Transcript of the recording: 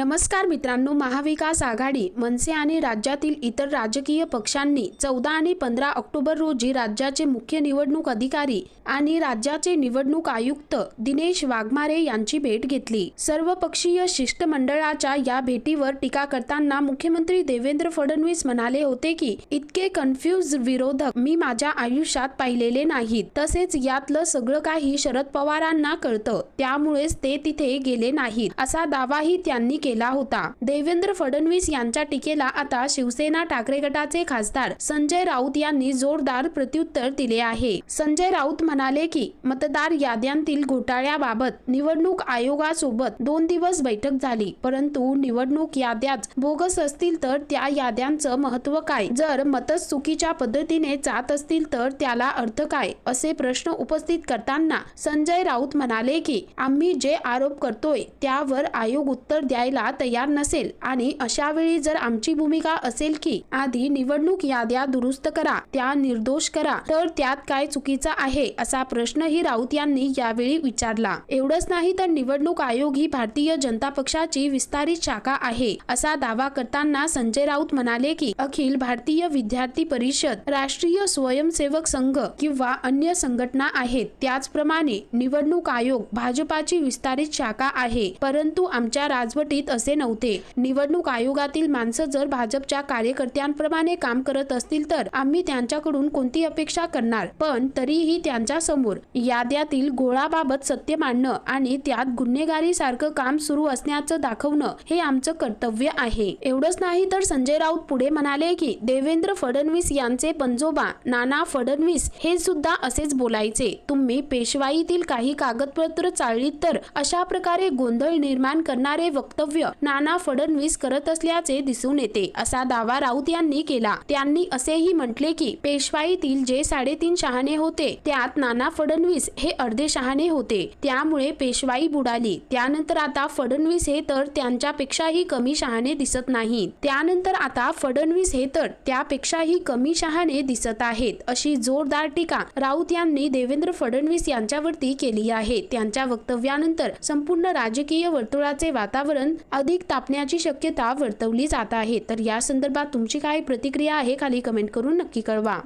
नमस्कार मित्रांनो महाविकास आघाडी मनसे आणि राज्यातील इतर राजकीय पक्षांनी चौदा आणि पंधरा ऑक्टोबर रोजी राज्याचे मुख्य निवडणूक अधिकारी आणि राज्याचे निवडणूक आयुक्त दिनेश वाघमारे यांची भेट घेतली. सर्वपक्षीय शिष्टमंडळाच्या या भेटीवर टीका करताना मुख्यमंत्री देवेंद्र फडणवीस म्हणाले होते की इतके कन्फ्युज विरोधक मी माझ्या आयुष्यात पाहिलेले नाहीत. तसेच यातलं सगळं काही शरद पवारांना कळतं. त्यामुळेच ते तिथे गेले नाहीत असा दावाही त्यांनी केला. होता. देवेंद्र फडणवीस यांच्या टीकेला आता शिवसेना ठाकरे गटाचे खासदार संजय राऊत यांनी जोरदार प्रत्युत्तर दिले आहे. संजय राऊत म्हणाले की मतदार याद्यांतील घोटाळ्याबाबत निवडणूक आयोगासोबत दोन दिवस बैठक झाली परंतु निवडणूक याद्याच बोगस असतील तर त्या याद्यांचं महत्त्व काय? जर मतच चुकीच्या पद्धतीने जात असतील तर त्याला अर्थ काय? असे प्रश्न उपस्थित करताना संजय राऊत म्हणाले की आम्ही जे आरोप करतोय त्यावर आयोग उत्तर द्यायला तयार नसेल आणि अशा वेळी जर आमची भूमिका असेल की आधी निवडणूक याद्या दुरुस्त करा त्या निर्दोष करा तर त्यात काय चुकीचं आहे असा प्रश्नही राऊत यांनी यावेळी विचारला. एवढंच नाही तर निवडणूक आयोग ही भारतीय जनता पक्षाची विस्तारित शाखा आहे असा दावा करताना संजय राऊत म्हणाले की अखिल भारतीय विद्यार्थी परिषद राष्ट्रीय स्वयंसेवक संघ किंवा अन्य संघटना आहेत त्याचप्रमाणे निवडणूक आयोग भाजपाची विस्तारित शाखा आहे परंतु आमच्या राजवटीत असे नव्हते. निवडणूक आयोगातील माणसं जर भाजपच्या कार्यकर्त्यांप्रमाणे काम करत असतील तर आम्ही त्यांच्याकडून कोणती अपेक्षा करणार? पण तरीही त्यांच्यासमोर याद्यातील घोळाबाबत सत्य मांडणं आणि त्यात गुन्हेगारी सारखं काम सुरू असण्याचं दाखवणं हे आमचं कर्तव्य आहे. एवढंच नाही तर संजय राऊत पुढे म्हणाले की देवेंद्र फडणवीस यांचे पंजोबा नाना फडणवीस हे सुद्धा असेच बोलायचे. तुम्ही पेशवाईतील काही कागदपत्र चाळलीत तर अशा प्रकारे गोंधळ निर्माण करणारे वक्तव्य नाना फडणवीस करत असल्याचे दिसून येते. असा दावा राऊत यांनी केला. त्यांनी असेही म्हटले की पेशवाईतील जे साडेतीन शहाणे होते त्यात नाना फडणवीस हे अर्धे शहाणे होते. त्यामुळे पेशवाई बुडाली. त्यानंतर आता फडणवीस हे तर त्यांच्यापेक्षाही कमी शहाणे दिसत नाही त्यानंतर आता फडणवीस हे तर त्यापेक्षाही कमी शहाणे दिसत आहेत अशी जोरदार टीका राऊत यांनी देवेंद्र फडणवीस यांच्यावरती केली आहे. त्यांच्या वक्तव्यानंतर संपूर्ण राजकीय वर्तुळाचे वातावरण अधिक तापण्याची शक्यता वर्तवली जात आहे. तर या संदर्भात तुमची काय प्रतिक्रिया आहे खाली कमेंट करून नक्की कळवा.